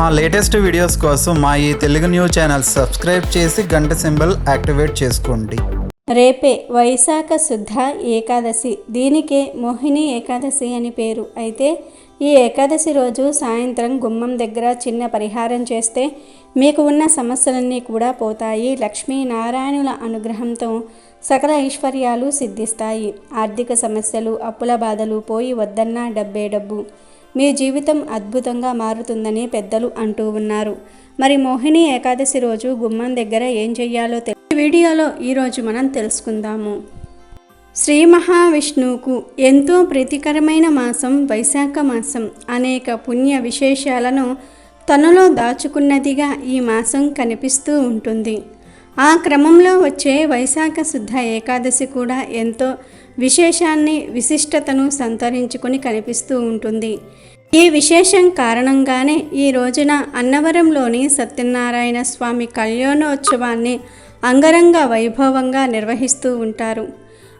మా latest videos కోసం మా ఈ తెలుగు న్యూస్ ఛానల్ సబ్స్క్రైబ్ చేసి గంట సింబల్ యాక్టివేట్ చేసుకోండి. రేపే వైశాఖ శుద్ధ ఏకాదశి. దీనికే మోహిని ఏకాదశి అని పేరు. అయితే ఈ ఏకాదశి రోజు సాయంత్రం గుమ్మం దగ్గర చిన్న పరిహారం చేస్తే మీకు ఉన్న సమస్యలన్నీ కూడా పోతాయి. లక్ష్మీనారాయణుల అనుగ్రహంతో సకల ఐశ్వర్యాలు సిద్ధిస్తాయి. ఆర్థిక సమస్యలు అప్పుల బాధలు పోయి వద్దన్నా డబ్బే డబ్బు. మీ జీవితం అద్భుతంగా మారుతుందని పెద్దలు అంటూ ఉన్నారు. మరి మోహిని ఏకాదశి రోజు గుమ్మం దగ్గర ఏం చెయ్యాలో తెలి ఈ వీడియోలో ఈరోజు మనం తెలుసుకుందాము. శ్రీ మహావిష్ణువుకు ఎంతో ప్రీతికరమైన మాసం వైశాఖ మాసం. అనేక పుణ్య విశేషాలను తనలో దాచుకున్నదిగా ఈ మాసం కనిపిస్తూ ఉంటుంది. ఆ క్రమంలో వచ్చే వైశాఖ శుద్ధ ఏకాదశి కూడా ఎంతో విశేషాన్ని విశిష్టతను సంతరించుకుని కనిపిస్తూ ఉంటుంది. ఈ విశేషం కారణంగానే ఈ రోజున అన్నవరంలోని సత్యనారాయణ స్వామి కళ్యాణోత్సవాన్ని అంగరంగ వైభవంగా నిర్వహిస్తూ ఉంటారు.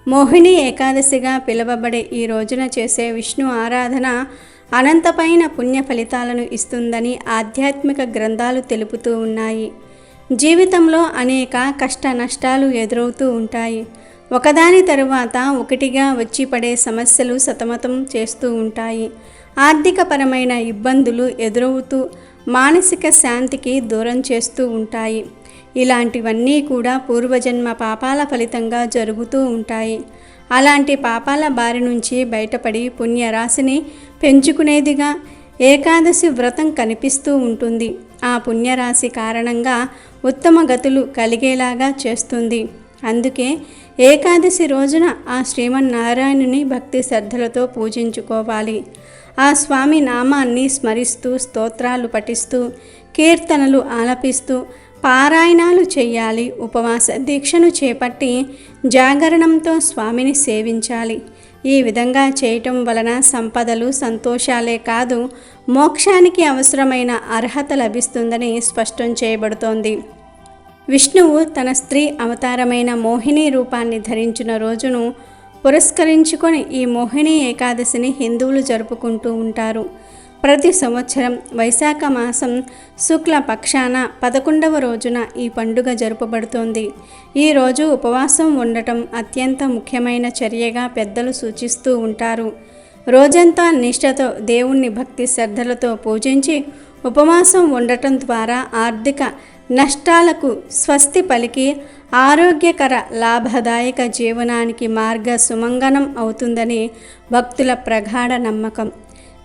మోహిని ఏకాదశిగా పిలువబడే ఈ రోజున చేసే విష్ణు ఆరాధన అనంతమైన పుణ్య ఫలితాలను ఇస్తుందని ఆధ్యాత్మిక గ్రంథాలు తెలుపుతూ ఉన్నాయి. జీవితంలో అనేక కష్ట నష్టాలు ఎదురవుతూ ఉంటాయి. ఒకదాని తరువాత ఒకటిగా వచ్చి పడే సమస్యలు సతమతం చేస్తూ ఉంటాయి. ఆర్థికపరమైన ఇబ్బందులు ఎదురవుతూ మానసిక శాంతికి దూరం చేస్తూ ఉంటాయి. ఇలాంటివన్నీ కూడా పూర్వజన్మ పాపాల ఫలితంగా జరుగుతూ ఉంటాయి. అలాంటి పాపాల బారి నుంచి బయటపడి పుణ్యరాశిని పెంచుకునేదిగా ఏకాదశి వ్రతం కనిపిస్తూ ఉంటుంది. ఆ పుణ్యరాశి కారణంగా ఉత్తమ గతులు కలిగేలాగా చేస్తుంది. అందుకే ఏకాదశి రోజున ఆ శ్రీమన్నారాయణుని భక్తి శ్రద్ధలతో పూజించుకోవాలి. ఆ స్వామి నామాన్ని స్మరిస్తూ స్తోత్రాలు పఠిస్తూ కీర్తనలు ఆలపిస్తూ పారాయణాలు చేయాలి ఉపవాస దీక్షను చేపట్టి జాగరణంతో స్వామిని సేవించాలి. ఈ విధంగా చేయటం వలన సంపదలు సంతోషాలే కాదు మోక్షానికి అవసరమైన అర్హత లభిస్తుందని స్పష్టం చేయబడుతోంది. విష్ణువు తన స్త్రీ అవతారమైన మోహిని రూపాన్ని ధరించిన రోజును పురస్కరించుకొని ఈ మోహిని ఏకాదశిని హిందువులు జరుపుకుంటూ ఉంటారు. ప్రతి సంవత్సరం వైశాఖ మాసం శుక్ల పక్షాన పదకొండవ రోజున ఈ పండుగ జరుపబడుతోంది. ఈ రోజు ఉపవాసం ఉండటం అత్యంత ముఖ్యమైన చర్యగా పెద్దలు సూచిస్తూ ఉంటారు. రోజంతా నిష్ఠతో దేవుణ్ణి భక్తి శ్రద్ధలతో పూజించి ఉపవాసం ఉండటం ద్వారా ఆర్థిక నష్టాలకు స్వస్తి పలికి ఆరోగ్యకర లాభదాయక జీవనానికి మార్గ సుమంగనం అవుతుందని భక్తుల ప్రగాఢ నమ్మకం.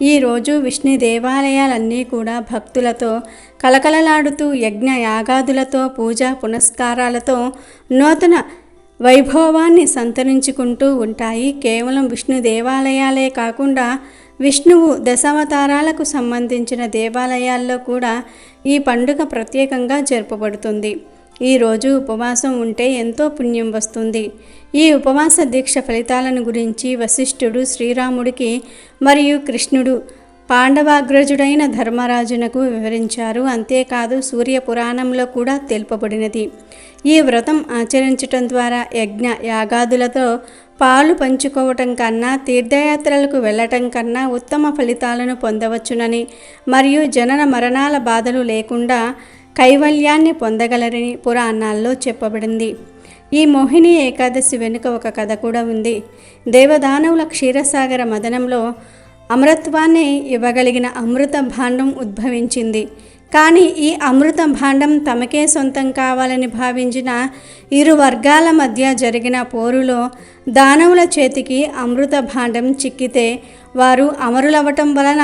ఈరోజు విష్ణు దేవాలయాలన్నీ కూడా భక్తులతో కలకలలాడుతూ యజ్ఞ యాగాదులతో పూజా పునస్కారాలతో నూతన వైభవాన్ని సంతరించుకుంటూ ఉంటాయి. కేవలం విష్ణు దేవాలయాలే కాకుండా విష్ణువు దశావతారాలకు సంబంధించిన దేవాలయాల్లో కూడా ఈ పండుగ ప్రత్యేకంగా జరుపబడుతుంది. ఈరోజు ఉపవాసం ఉంటే ఎంతో పుణ్యం వస్తుంది. ఈ ఉపవాస దీక్ష ఫలితాలను గురించి వశిష్ఠుడు శ్రీరాముడికి మరియు కృష్ణుడు పాండవాగ్రజుడైన ధర్మరాజునకు వివరించారు. అంతేకాదు సూర్య పురాణంలో కూడా తెలుపబడినది. ఈ వ్రతం ఆచరించటం ద్వారా యజ్ఞ యాగాదులతో పాలు పంచుకోవటం కన్నా తీర్థయాత్రలకు వెళ్ళటం కన్నా ఉత్తమ ఫలితాలను పొందవచ్చునని మరియు జనన మరణాల బాధలు లేకుండా కైవల్యాన్ని పొందగలరని పురాణాల్లో చెప్పబడింది. ఈ మోహిని ఏకాదశి వెనుక ఒక కథ కూడా ఉంది. దేవదానవుల క్షీరసాగర మదనంలో అమృత్వాన్ని ఇవ్వగలిగిన అమృత భాండం ఉద్భవించింది. కానీ ఈ అమృత భాండం తమకే సొంతం కావాలని భావించిన ఇరు వర్గాల మధ్య జరిగిన పోరులో దానవుల చేతికి అమృత భాండం చిక్కితే వారు అమరులవ్వటం వలన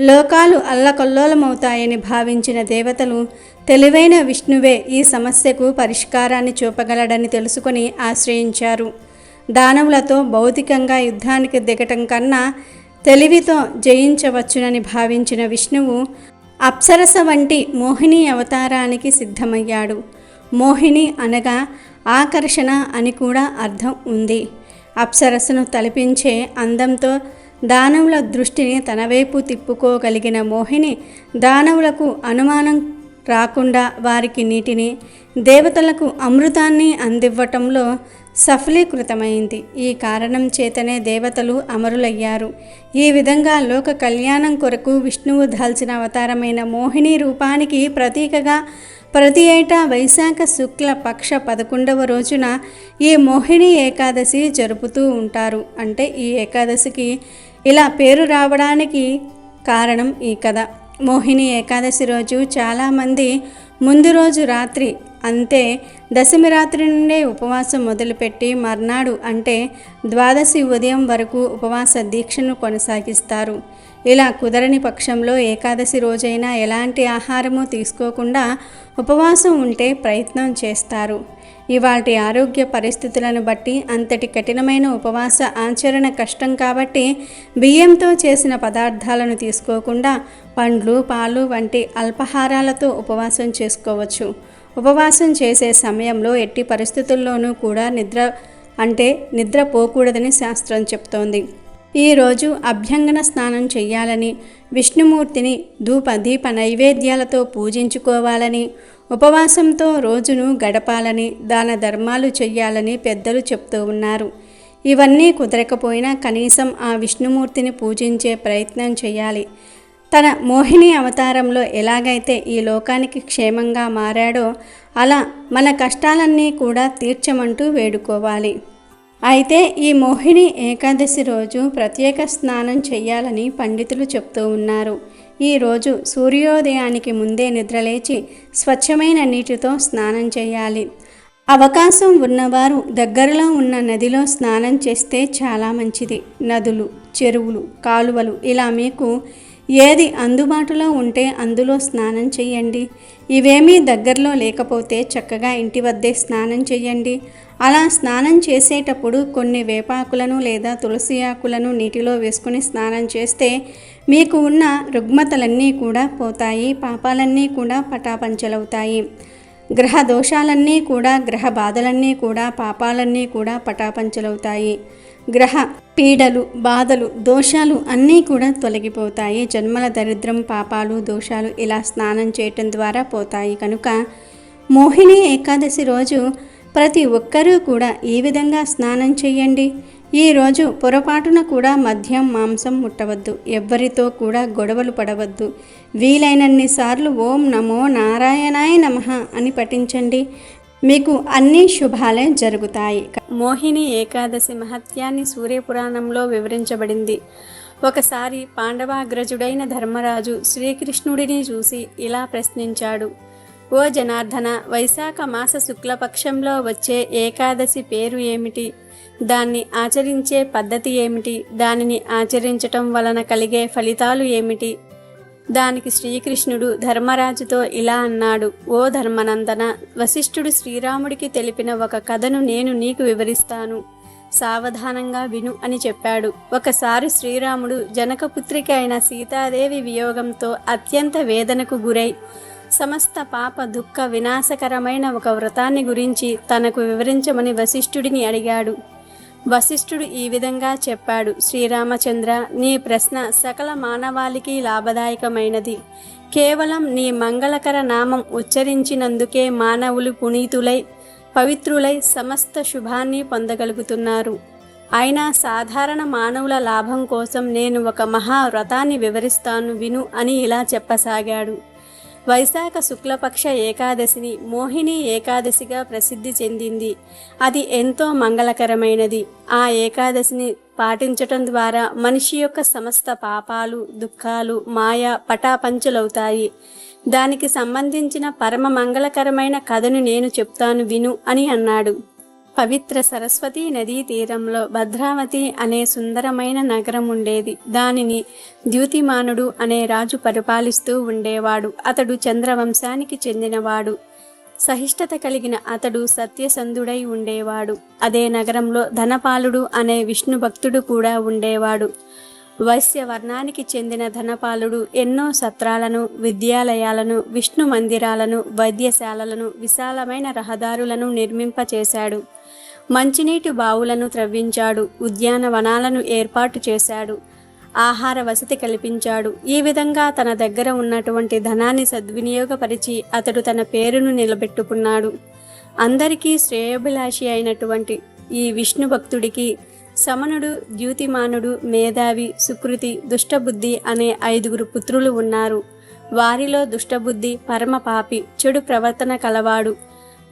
లోకాలు అల్లకల్లోలమవుతాయని భావించిన దేవతలు తెలివైన విష్ణువే ఈ సమస్యకు పరిష్కారాన్ని చూపగలడని తెలుసుకొని ఆశ్రయించారు. దానవులతో భౌతికంగా యుద్ధానికి దిగటం కన్నా తెలివితో జయించవచ్చునని భావించిన విష్ణువు అప్సరస వంటి మోహిని అవతారానికి సిద్ధమయ్యాడు. మోహిని అనగా ఆకర్షణ అని కూడా అర్థం ఉంది. అప్సరసను తలపించే అందంతో దానవుల దృష్టిని తన వైపు తిప్పుకోగలిగిన మోహిని దానవులకు అనుమానం రాకుండా వారికి నీటిని దేవతలకు అమృతాన్ని అందివ్వటంలో సఫలీకృతమైంది. ఈ కారణం చేతనే దేవతలు అమరులయ్యారు. ఈ విధంగా లోక కళ్యాణం కొరకు విష్ణువు దాల్చిన అవతారమైన మోహిని రూపానికి ప్రతీకగా ప్రతి ఏటా వైశాఖ శుక్ల పక్ష పదకొండవ రోజున ఈ మోహిని ఏకాదశి జరుపుతూ ఉంటారు. అంటే ఈ ఏకాదశికి ఇలా పేరు రావడానికి కారణం ఈ కథ. మోహిని ఏకాదశి రోజు చాలామంది ముందు రోజు రాత్రి అంతే దశమి రాత్రి నుండే ఉపవాసం మొదలుపెట్టి మర్నాడు అంటే ద్వాదశి ఉదయం వరకు ఉపవాస దీక్షను కొనసాగిస్తారు. ఇలా కుదరని పక్షంలో ఏకాదశి రోజైనా ఎలాంటి ఆహారము తీసుకోకుండా ఉపవాసం ఉంటే ప్రయత్నం చేస్తారు. ఇవాటి ఆరోగ్య పరిస్థితులను బట్టి అంతటి కఠినమైన ఉపవాస ఆచరణ కష్టం కాబట్టి బియ్యంతో చేసిన పదార్థాలను తీసుకోకుండా పండ్లు పాలు వంటి అల్పాహారాలతో ఉపవాసం చేసుకోవచ్చు. ఉపవాసం చేసే సమయంలో ఎట్టి పరిస్థితుల్లోనూ కూడా నిద్ర అంటే నిద్రపోకూడదని శాస్త్రం చెప్తోంది. ఈరోజు అభ్యంగన స్నానం చేయాలని విష్ణుమూర్తిని ధూప దీప నైవేద్యాలతో పూజించుకోవాలని ఉపవాసంతో రోజును గడపాలని దాన ధర్మాలు చెయ్యాలని పెద్దలు చెప్తూ ఉన్నారు. ఇవన్నీ కుదరకపోయినా కనీసం ఆ విష్ణుమూర్తిని పూజించే ప్రయత్నం చేయాలి తన మోహిని అవతారంలో ఎలాగైతే ఈ లోకానికి క్షేమంగా మారాడో అలా మన కష్టాలన్నీ కూడా తీర్చమంటూ వేడుకోవాలి. అయితే ఈ మోహిని ఏకాదశి రోజు ప్రత్యేక స్నానం చేయాలని పండితులు చెప్తూ ఉన్నారు. ఈ రోజు సూర్యోదయానికి ముందే నిద్రలేచి స్వచ్ఛమైన నీటితో స్నానం చేయాలి అవకాశం ఉన్నవారు దగ్గరలో ఉన్న నదిలో స్నానం చేస్తే చాలా మంచిది. నదులు చెరువులు కాలువలు ఇలా మీకు ఏది అందుబాటులో ఉంటే అందులో స్నానం చేయండి ఇవేమీ దగ్గరలో లేకపోతే చక్కగా ఇంటి వద్దే స్నానం చేయండి అలా స్నానం చేసేటప్పుడు కొన్ని వేపాకులను లేదా తులసి ఆకులను నీటిలో వేసుకుని స్నానం చేస్తే మీకు ఉన్న రుగ్మతలన్నీ కూడా పోతాయి పాపాలన్నీ కూడా పటాపంచలవుతాయి. గ్రహ దోషాలన్నీ కూడా గ్రహ బాధలన్నీ కూడా పాపాలన్నీ కూడా పటాపంచలవుతాయి. గ్రహ పీడలు బాధలు దోషాలు అన్నీ కూడా తొలగిపోతాయి. జన్మల దరిద్రం పాపాలు దోషాలు ఇలా స్నానం చేయటం ద్వారా పోతాయి. కనుక మోహిని ఏకాదశి రోజు ప్రతి ఒక్కరూ కూడా ఈ విధంగా స్నానం చేయండి. ఈరోజు పొరపాటున కూడా మద్యం మాంసం ముట్టవద్దు. ఎవ్వరితో కూడా గొడవలు పడవద్దు. వీలైనన్ని సార్లు ఓం నమో నారాయణాయ నమః అని పఠించండి. మీకు అన్ని శుభాలే జరుగుతాయి. మోహిని ఏకాదశి మహత్యాన్ని సూర్యపురాణంలో వివరించబడింది. ఒకసారి పాండవాగ్రజుడైన ధర్మరాజు శ్రీకృష్ణుడిని చూసి ఇలా ప్రశ్నించాడు. ఓ జనార్దన వైశాఖ మాస శుక్లపక్షంలో వచ్చే ఏకాదశి పేరు ఏమిటి? దాన్ని ఆచరించే పద్ధతి ఏమిటి? దానిని ఆచరించటం వలన కలిగే ఫలితాలు ఏమిటి? దానికి శ్రీకృష్ణుడు ధర్మరాజుతో ఇలా అన్నాడు ఓ ధర్మనందన వశిష్ఠుడు శ్రీరాముడికి తెలిపిన ఒక కథను నేను నీకు వివరిస్తాను. సావధానంగా విను అని చెప్పాడు. ఒకసారి శ్రీరాముడు జనకపుత్రిక అయిన సీతాదేవి వియోగంతో అత్యంత వేదనకు గురై సమస్త పాప దుఃఖ వినాశకరమైన ఒక వ్రతాన్ని గురించి తనకు వివరించమని వశిష్ఠుడిని అడిగాడు. వశిష్ఠుడు ఈ విధంగా చెప్పాడు శ్రీరామచంద్ర నీ ప్రశ్న సకల మానవాళికి లాభదాయకమైనది. కేవలం నీ మంగళకర నామం ఉచ్చరించినందుకే మానవులు పునీతులై పవిత్రులై సమస్త శుభాన్ని పొందగలుగుతున్నారు. అయినా సాధారణ మానవుల లాభం కోసం నేను ఒక మహా వ్రతాన్ని వివరిస్తాను విను అని ఇలా చెప్పసాగాడు. వైశాఖ శుక్లపక్ష ఏకాదశిని మోహిని ఏకాదశిగా ప్రసిద్ధి చెందింది. అది ఎంతో మంగళకరమైనది. ఆ ఏకాదశిని పాటించటం ద్వారా మనిషి యొక్క సమస్త పాపాలు దుఃఖాలు మాయ పటాపంచులవుతాయి. దానికి సంబంధించిన పరమ మంగళకరమైన కథను నేను చెప్తాను విను అని అన్నాడు. పవిత్ర సరస్వతీ నదీ తీరంలో భద్రావతి అనే సుందరమైన నగరం ఉండేది. దానిని ద్యుతిమానుడు అనే రాజు పరిపాలిస్తూ ఉండేవాడు. అతడు చంద్రవంశానికి చెందినవాడు. సహిష్ఠత కలిగిన అతడు సత్యసంధుడై ఉండేవాడు. అదే నగరంలో ధనపాలుడు అనే విష్ణు భక్తుడు కూడా ఉండేవాడు. వైశ్య వర్ణానికి చెందిన ధనపాలుడు ఎన్నో సత్రాలను విద్యాలయాలను విష్ణు మందిరాలను వైద్యశాలలను విశాలమైన రహదారులను నిర్మింపచేశాడు. మంచినీటి బావులను త్రవ్వించాడు. ఉద్యానవనాలను ఏర్పాటు చేశాడు. ఆహార వసతి కల్పించాడు. ఈ విధంగా తన దగ్గర ఉన్నటువంటి ధనాన్ని సద్వినియోగపరిచి అతడు తన పేరును నిలబెట్టుకున్నాడు. అందరికీ శ్రేయోభిలాషి అయినటువంటి ఈ విష్ణు భక్తుడికి సమనుడు ద్యూతిమానుడు మేధావి సుకృతి దుష్టబుద్ధి అనే ఐదుగురు పుత్రులు ఉన్నారు. వారిలో దుష్టబుద్ధి పరమ పాపి చెడు ప్రవర్తన కలవాడు.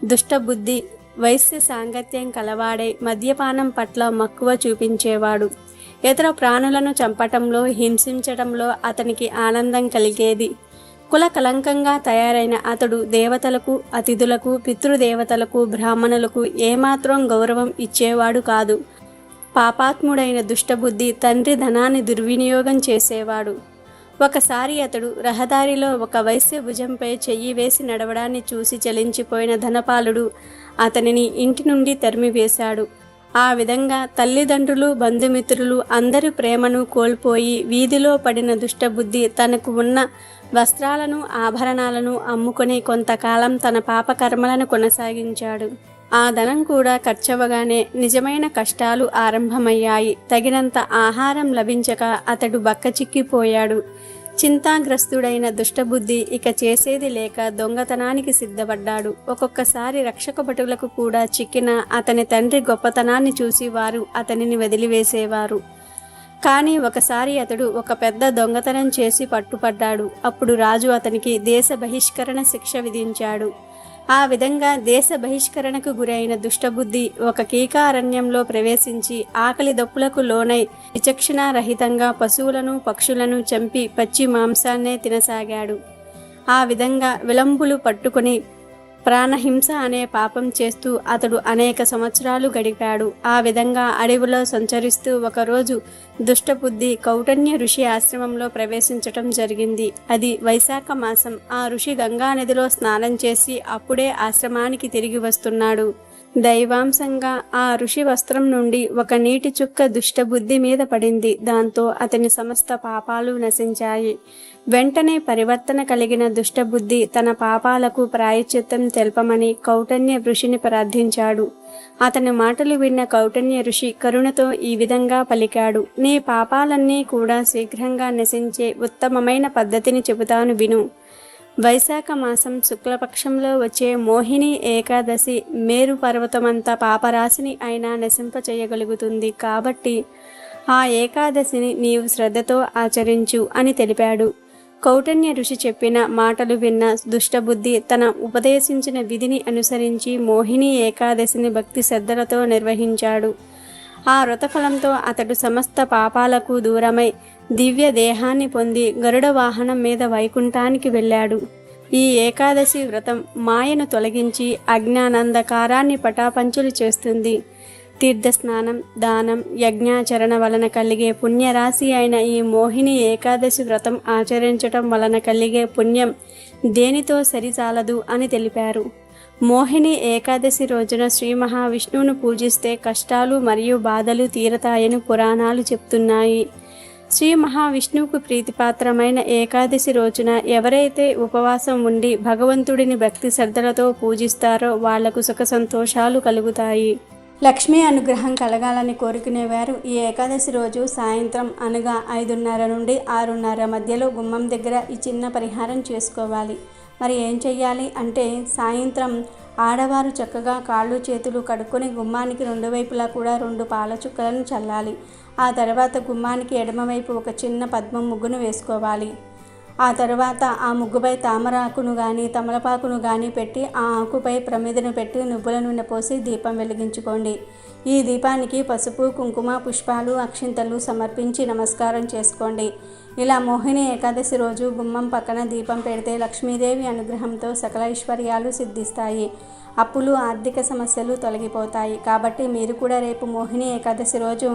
దుష్టబుద్ధి వైశ్య సాంగత్యం కలవాడై మద్యపానం పట్ల మక్కువ చూపించేవాడు. ఇతర ప్రాణులను చంపటంలో హింసించటంలో అతనికి ఆనందం కలిగేది. కుల కలంకంగా తయారైన అతడు దేవతలకు అతిథులకు పితృదేవతలకు బ్రాహ్మణులకు ఏమాత్రం గౌరవం ఇచ్చేవాడు కాదు. పాపాత్ముడైన దుష్టబుద్ధి తండ్రి ధనాన్ని దుర్వినియోగం చేసేవాడు. ఒకసారి అతడు రహదారిలో ఒక వైశ్య భుజంపై చెయ్యి వేసి నడవడాన్ని చూసి చలించిపోయిన ధనపాలుడు అతనిని ఇంటి నుండి తరిమివేశాడు ఆ విధంగా తల్లిదండ్రులు బంధుమిత్రులు అందరి ప్రేమను కోల్పోయి వీధిలో పడిన దుష్టబుద్ధి తనకు ఉన్న వస్త్రాలను ఆభరణాలను అమ్ముకుని కొంతకాలం తన పాపకర్మలను కొనసాగించాడు. ఆ ధనం కూడా ఖర్చవగానే నిజమైన కష్టాలు ఆరంభమయ్యాయి. తగినంత ఆహారం లభించక అతడు బక్కచిక్కిపోయాడు. చింతాగ్రస్తుడైన దుష్టబుద్ధి ఇక చేసేది లేక దొంగతనానికి సిద్ధపడ్డాడు. ఒక్కొక్కసారి రక్షక భటులకు కూడా చిక్కిన అతని తండ్రి గొప్పతనాన్ని చూసి వారు అతనిని వదిలివేసేవారు. కానీ ఒకసారి అతడు ఒక పెద్ద దొంగతనం చేసి పట్టుపడ్డాడు. అప్పుడు రాజు అతనికి దేశ బహిష్కరణ శిక్ష విధించాడు. ఆ విధంగా దేశ బహిష్కరణకు గురైన దుష్టబుద్ధి ఒక కీకారణ్యంలో ప్రవేశించి ఆకలి దప్పులకు లోనై విచక్షణారహితంగా పశువులను పక్షులను చంపి పచ్చి మాంసాన్నే తినసాగాడు. ఆ విధంగా విలంబులు పట్టుకొని ప్రాణహింస అనే పాపం చేస్తూ అతడు అనేక సంవత్సరాలు గడిపాడు. ఆ విధంగా అడవిలో సంచరిస్తూ ఒకరోజు దుష్టబుద్ధి కౌటన్య ఋషి ఆశ్రమంలో ప్రవేశించటం జరిగింది. అది వైశాఖ మాసం. ఆ ఋషి గంగా నదిలో స్నానం చేసి అప్పుడే ఆశ్రమానికి తిరిగి వస్తున్నాడు. దైవాంశంగా ఆ ఋషి వస్త్రం నుండి ఒక నీటి చుక్క దుష్టబుద్ధి మీద పడింది. దాంతో అతని సమస్త పాపాలు నశించాయి. వెంటనే పరివర్తన కలిగిన దుష్టబుద్ధి తన పాపాలకు ప్రాయచిత్తం తెల్పమని కౌటన్య ఋషిని ప్రార్థించాడు. అతని మాటలు విన్న కౌటన్య ఋషి కరుణతో ఈ విధంగా పలికాడు. నీ పాపాలన్నీ కూడా శీఘ్రంగా నశించే ఉత్తమమైన పద్ధతిని చెబుతాను విను. వైశాఖ మాసం శుక్లపక్షంలో వచ్చే మోహిని ఏకాదశి మేరు పర్వతమంత పాపరాశిని అయినా నశింపచేయగలుగుతుంది కాబట్టి ఆ ఏకాదశిని నీవు శ్రద్ధతో ఆచరించు అని తెలిపాడు. కౌటన్య ఋషి చెప్పిన మాటలు విన్న దుష్టబుద్ధి తన ఉపదేశించిన విధిని అనుసరించి మోహిని ఏకాదశిని భక్తి శ్రద్ధలతో నిర్వహించాడు. ఆ వ్రతఫలంతో అతడు సమస్త పాపాలకు దూరమై దివ్య దేహాన్ని పొంది గరుడ వాహనం మీద వైకుంఠానికి వెళ్ళాడు. ఈ ఏకాదశి వ్రతం మాయను తొలగించి అజ్ఞానందకారాన్ని పటాపంచులు చేస్తుంది. తీర్థస్నానం దానం యజ్ఞాచరణ వలన కలిగే పుణ్యరాశి అయిన ఈ మోహిని ఏకాదశి వ్రతం ఆచరించటం వలన కలిగే పుణ్యం దేనితో సరిచాలదు అని తెలిపారు. మోహిని ఏకాదశి రోజున శ్రీ మహావిష్ణువును పూజిస్తే కష్టాలు మరియు బాధలు తీరతాయని పురాణాలు చెప్తున్నాయి. శ్రీ మహావిష్ణువుకు ప్రీతిపాత్రమైన ఏకాదశి రోజున ఎవరైతే ఉపవాసం ఉండి భగవంతుడిని భక్తి శ్రద్ధలతో పూజిస్తారో వాళ్ళకు సుఖ సంతోషాలు కలుగుతాయి. లక్ష్మీ అనుగ్రహం కలగాలని కోరుకునేవారు ఈ ఏకాదశి రోజు సాయంత్రం అనగా ఐదున్నర నుండి ఆరున్నర మధ్యలో గుమ్మం దగ్గర ఈ చిన్న పరిహారం చేసుకోవాలి. మరి ఏం చెయ్యాలి అంటే సాయంత్రం ఆడవారు చక్కగా కాళ్ళు చేతులు కడుక్కొని గుమ్మానికి రెండు వైపులా కూడా రెండు పాల చుక్కలను చల్లాలి. ఆ తర్వాత గుమ్మానికి ఎడమవైపు ఒక చిన్న పద్మం ముగ్గును వేసుకోవాలి. ఆ తర్వాత ఆ ముగ్గుపై తామరాకును కానీ తమలపాకును కానీ పెట్టి ఆ ఆకుపై ప్రమిదను పెట్టి నువ్వుల నూనె పోసి దీపం వెలిగించుకోండి. ఈ దీపానికి పసుపు కుంకుమ పుష్పాలు అక్షింతలు సమర్పించి నమస్కారం చేసుకోండి. ఇలా మోహిని ఏకాదశి రోజు గుమ్మం పక్కన దీపం పెడితే లక్ష్మీదేవి అనుగ్రహంతో సకల ఐశ్వర్యాలు సిద్ధిస్తాయి. అప్పులు ఆర్థిక సమస్యలు తొలగిపోతాయి. కాబట్టి మీరు కూడా రేపు మోహిని ఏకాదశి రోజు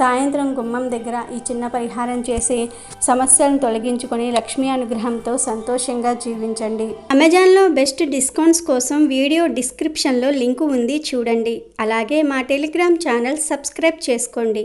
సాయంత్రం గుమ్మం దగ్గర ఈ చిన్న పరిహారం చేసి సమస్యలను తొలగించుకొని లక్ష్మీ అనుగ్రహంతో సంతోషంగా జీవించండి. అమెజాన్లో బెస్ట్ డిస్కౌంట్స్ కోసం వీడియో డిస్క్రిప్షన్లో లింకు ఉంది చూడండి. అలాగే మా టెలిగ్రామ్ ఛానల్ సబ్స్క్రైబ్ చేసుకోండి.